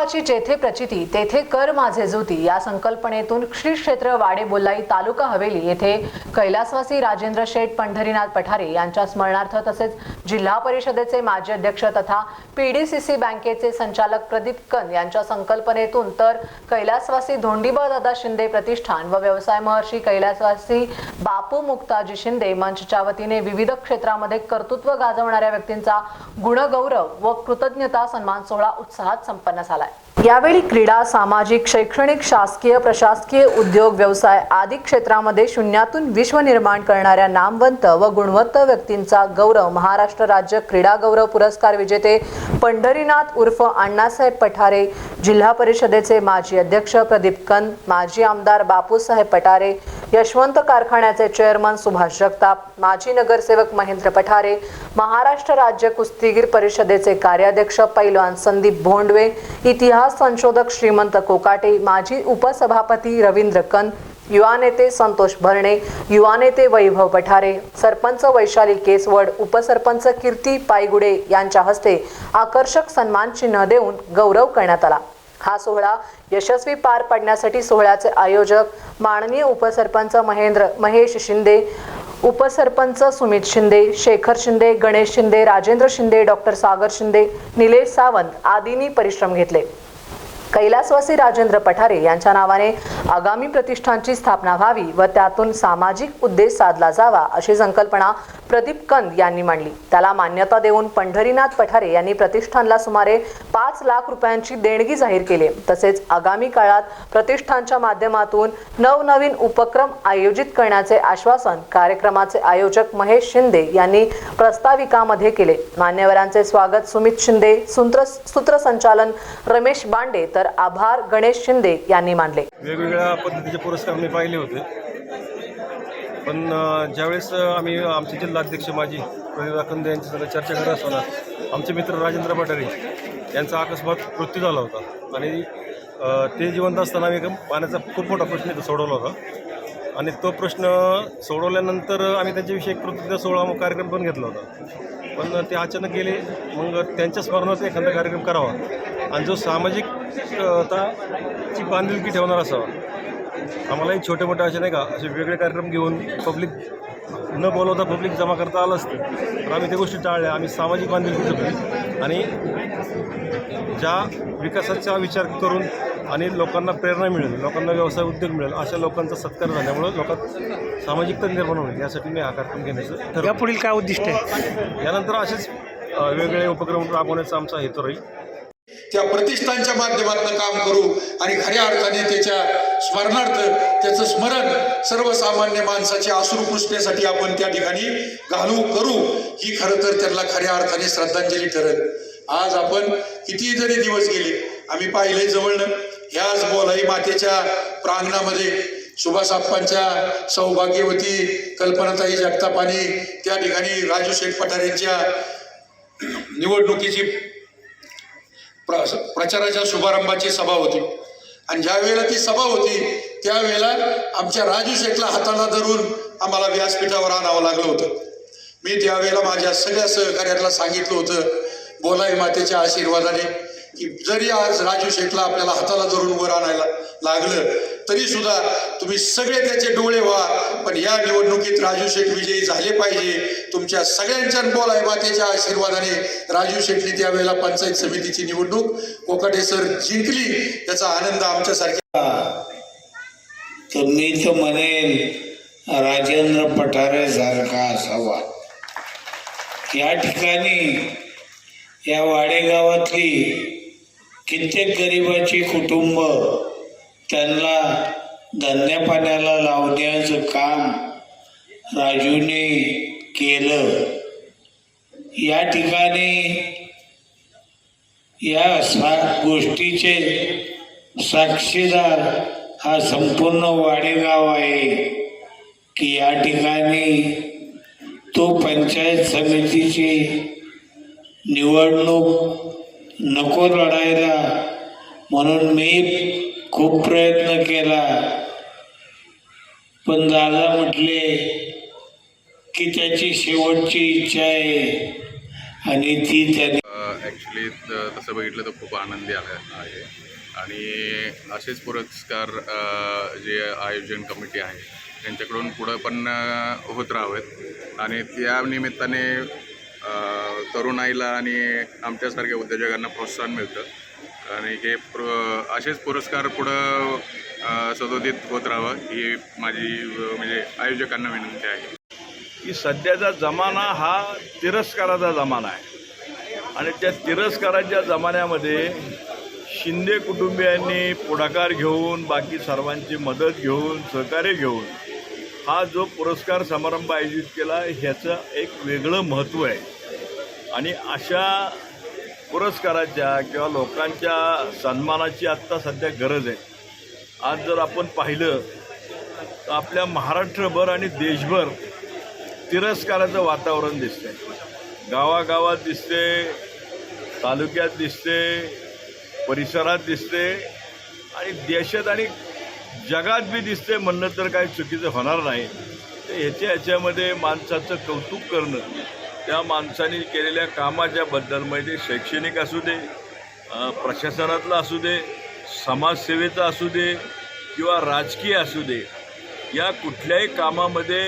गोविंदरावाची जेथे प्रचिती तेथे कर माझे जुती या संकल्पनेतून श्री क्षेत्र वाडे तालुका हवेली येथे कैलासवासी राजेंद्र शेठ पंढरीनाथ पठारे यांच्या स्मरणार्थ तसेच जिल्हा परिषदेचे माजी अध्यक्ष तथा पीडीसीसी बँकेचे संचालक प्रदीप कन यांच्या संकल्पनेतून तर कैलासवासी धोंडीबा दादा शिंदे प्रतिष्ठान व व्यवसाय महर्षी कैलासवासी बापू मुक्ताजी शिंदे मंचच्या वतीने विविध क्षेत्रामध्ये कर्तृत्व गाजवणाऱ्या व्यक्तींचा गुणगौरव व कृतज्ञता सन्मान सोहळा उत्साहात संपन्न झालाय. यावेळी क्रीडा सामाजिक शैक्षणिक शासकीय प्रशासकीय उद्योग व्यवसाय आदी क्षेत्रामध्ये शून्यातून विश्व निर्माण करणाऱ्या नामवंत व गुणवंत व्यक्तींचा गौरव महाराष्ट्र राज्य क्रीडा गौरव पुरस्कार विजेते पंढरीनाथ उर्फ अण्णासाहेब पठारे जिल्हा परिषदेचे माजी अध्यक्ष प्रदीप कंद माजी आमदार बापूसाहेब पठारे यशवंत कारखान्याचे चेअरमन सुभाष जगताप माजी नगरसेवक महेंद्र पठारे महाराष्ट्र राज्य कुस्तीगीर परिषदेचे कार्याध्यक्ष पैलवान संदीप भोंडवे इतिहास संशोधक श्रीमंत कोकाटे माजी उपसभापती रवींद्र कन युवा नेते संतोष भरणे युवा नेते वैभव पठारे सरपंच वैशाली केसवड उपसरपंच कीर्ती पायगुडे यांच्या हस्ते आकर्षक सन्मान चिन्ह देऊन गौरव करण्यात आला. हा सोहळा यशस्वी पार पाडण्यासाठी सोहळ्याचे आयोजक माननीय उपसरपंच महेंद्र महेश शिंदे उपसरपंच सुमित शिंदे शेखर शिंदे गणेश शिंदे राजेंद्र शिंदे डॉक्टर सागर शिंदे निलेश सावंत आदींनी परिश्रम घेतले. कैलासवासी राजेंद्र पठारे यांच्या नावाने आगामी प्रतिष्ठानची स्थापना व्हावी व त्यातून सामाजिक उद्देश साधला जावा अशी संकल्पना प्रदीप कंद यांनी मांडली. त्याला मान्यता देऊन पंढरीनाथ पठारे यांनी प्रतिष्ठानला सुमारे पाच लाख रुपयांची देणगी जाहीर केली. तसेच आगामी काळात प्रतिष्ठानच्या माध्यमातून नवनवीन उपक्रम आयोजित करण्याचे आश्वासन कार्यक्रमाचे आयोजक महेश शिंदे यांनी प्रस्ताविकामध्ये केले. मान्यवरांचे स्वागत सुमित शिंदे सूत्र सूत्रसंचालन रमेश बांडे तर आभार गणेश शिंदे यांनी मानले. वेगवेगळ्या पद्धतीचे पुरस्कार मी पाहिले होते. पण ज्यावेळेस आम्ही आमचे जिल्हाध्यक्ष माजी प्रदीप कंदे यांची सगळं चर्चा करत असताना आमचे मित्र राजेंद्र भटारे यांचा अकस्मात मृत्यू झाला होता. आणि ते जिवंत असताना आम्ही एक पाण्याचा खूप मोठा प्रश्न इथं सोडवला होता. आणि तो प्रश्न सोडवल्यानंतर आम्ही त्यांच्याविषयी एक कृतज्ञ सोहळा कार्यक्रम पण घेतला होता. पण ते अचानक गेले मग त्यांच्या स्मरणात एखादा कार्यक्रम करावा. आणि जो सामाजिकताची बांधिलकी ठेवणार असावा. आम्हालाही छोटे मोठे असे नाही का असे वेगळे कार्यक्रम घेऊन पब्लिक न बोलवता पब्लिक जमा करता आलं असतं. तर आम्ही त्या गोष्टी टाळल्या. आम्ही सामाजिक बांधिलकी जपली आणि ज्या विकासाचा विचार करून आणि लोकांना प्रेरणा मिळेल लोकांना व्यवसाय उद्योग मिळेल अशा लोकांचा सत्कार झाल्यामुळं लोकांत सामाजिकता निर्माण होईल. यासाठी मी हा कार्यक्रम घेण्याचं ठरवलं. यापुढील काय उद्दिष्ट आहे? यानंतर असेच वेगवेगळे उपक्रम राबवण्याचा आमचा हेतू राहील. त्या प्रतिष्ठानच्या माध्यमातून काम करू आणि खऱ्या अर्थाने त्याच्या स्मरणार्थ त्याचं स्मरण सर्वसामान्य माणसाच्या आसरू पुसण्यासाठी आपण त्या ठिकाणी घालू करू. ही खरं तर त्यांना खऱ्या अर्थाने श्रद्धांजली ठरत आज आपण किती जरी दिवस गेले आम्ही पाहिले जवळनं ह्याच बोलाई मातेच्या प्रांगणामध्ये सुभाष आप्पांच्या सौभाग्यवती कल्पनाताई जगताप आणि त्या ठिकाणी राजू शेठ पठार यांच्या निवडणुकीची प्रचाराच्या शुभारंभाची सभा होती. आणि ज्या वेळेला ती सभा होती त्यावेळेला आमच्या राजू शेठला हाताला धरून आम्हाला व्यासपीठावर आणावं लागलं होतं. मी त्यावेळेला माझ्या सगळ्या सहकार्याला सांगितलं होतं बोलाई मातेच्या आशीर्वादाने की जरी आज राजू शेठला आपल्याला हाताला धरून वर आणायला लागलं तरी सुद्धा तुम्ही सगळे त्याचे डोळे व्हा पण या निवडणुकीत राजू शेठ विजयी झाले पाहिजे. तुमच्या सगळ्यांच्या बोलाय मातेच्या आशीर्वादाने राजू शेठने त्यावेळेला पंचायत समितीची निवडणूक कोकाटे सर जिंकली याचा आनंद आमच्यासारख्या तर मी तर म्हणेन राजेंद्र पठारे सारखा असावा. या ठिकाणी या वाडेगावातली कित्येक गरिबाची कुटुंब त्यांना धंद्यापाण्याला लावण्याचं काम राजूने केलं. या ठिकाणी या सा गोष्टीचे साक्षीदार हा संपूर्ण वाडेगाव आहे की या ठिकाणी तो पंचायत समितीची निवडणूक नको लढायला म्हणून मी खूप प्रयत्न केला. पण दादा म्हटले की त्याची शेवटची इच्छा आहे. आणि ती त्याने ॲक्च्युली तसं बघितलं तर खूप आनंदी आला आहे. आणि असेच पुरस्कार जे आयोजन कमिटी आहे त्यांच्याकडून पुढं पण होत राहावेत. आणि त्या निमित्ताने तरुणाईला आणि आमच्यासारख्या उद्योजकांना प्रोत्साहन मिळतं. आणि हे प्र असेच पुरस्कार पुढं सदोदित होत राहावं ही माझी म्हणजे आयोजकांना विनंती आहे. की सध्याचा जमाना हा तिरस्काराचा जमाना आहे. आणि त्या तिरस्काराच्या जमान्यामध्ये शिंदे कुटुंबियांनी पुढाकार घेऊन बाकी सर्वांची मदत घेऊन सहकार्य घेऊन हा जो पुरस्कार समारंभ आयोजित केला ह्याचं एक वेगळं महत्त्व आहे. आणि अशा पुरस्काराच्या किंवा लोकांच्या सन्मानाची आत्ता सध्या गरज आहे. आज जर आपण पाहिलं तर आपल्या महाराष्ट्रभर आणि देशभर तिरस्काराचं वातावरण दिसतंय. गावागावात दिसते तालुक्यात दिसते परिसरात दिसते आणि देशात आणि जगात बी दिसते म्हणणं तर काही चुकीचं होणार नाही. तर ह्याच्या ह्याच्यामध्ये माणसाचं कौतुक करणं त्या माणसाने केलेल्या कामाच्या बद्दल म्हणजे शैक्षणिक असू दे प्रशासनातलं असू दे समाजसेवेचं असू दे किंवा राजकीय असू दे या कुठल्याही कामामध्ये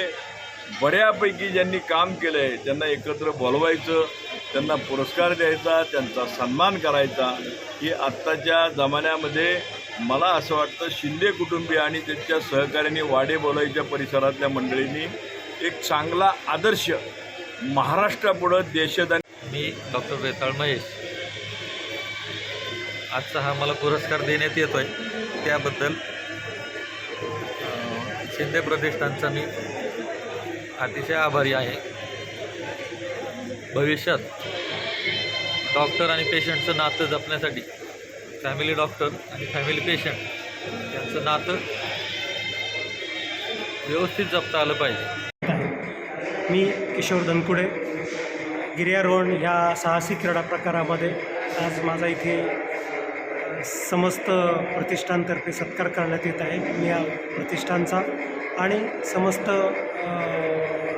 बऱ्यापैकी ज्यांनी काम केलं आहे त्यांना एकत्र बोलवायचं त्यांना पुरस्कार द्यायचा त्यांचा सन्मान करायचा ही आत्ताच्या जमान्यामध्ये मला असं वाटतं शिंदे कुटुंबीय आणि त्यांच्या सहकार्याने वाडे बोलायच्या परिसरातल्या मंडळींनी एक चांगला आदर्श महाराष्ट्रापुढं देशात मी डॉक्टर वेताळ महेश. आजचा हा मला पुरस्कार देण्यात येतो आहे त्याबद्दल शिंदे प्रतिष्ठानचा मी अतिशय आभारी आहे. भविष्यात डॉक्टर आणि पेशंटचं नातं जपण्यासाठी फॅमिली डॉक्टर आणि फॅमिली पेशंट यांचं नातं व्यवस्थित जपता आलं पाहिजे. मी किशोर धनकुडे गिर्यारोहण ह्या साहसी क्रीडा प्रकारामध्ये आज माझा इथे समस्त प्रतिष्ठानतर्फे सत्कार करण्यात येत आहे. मी या प्रतिष्ठानचा आणि समस्त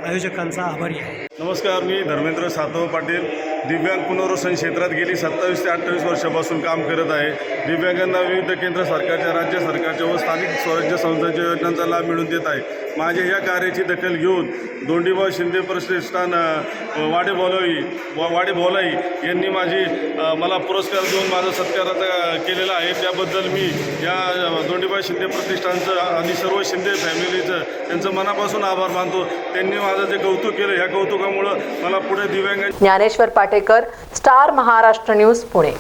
आयोजकांचा आभारी आहे. नमस्कार मी धर्मेंद्र सातव पाटील. दिव्यांग पुनर्वसन क्षेत्रात गेली सत्तावीस ते अठ्ठावीस वर्षापासून काम करत आहे. दिव्यांगांना विविध केंद्र सरकारच्या राज्य सरकारच्या व स्थानिक स्वराज्य संस्थांच्या योजनांचा लाभ मिळून देत आहे. माझ्या या कार्याची दखल घेऊन दोंडीबा शिंदे प्रतिष्ठान वाडे बोलाई वा वाडे बोलाई यांनी माझी मला पुरस्कार देऊन माझा सत्काराचा केलेला आहे. त्याबद्दल मी या दोंडीबा शिंदे प्रतिष्ठानचं आणि सर्व शिंदे फॅमिलीचं त्यांचं मनापासून आभार मानतो. त्यांनी माझं जे कौतुक केलं ह्या कौतुकामुळं मला पुढे दिव्यांगांची ज्ञानेश्वर पाटेकर स्टार महाराष्ट्र न्यूज पुणे.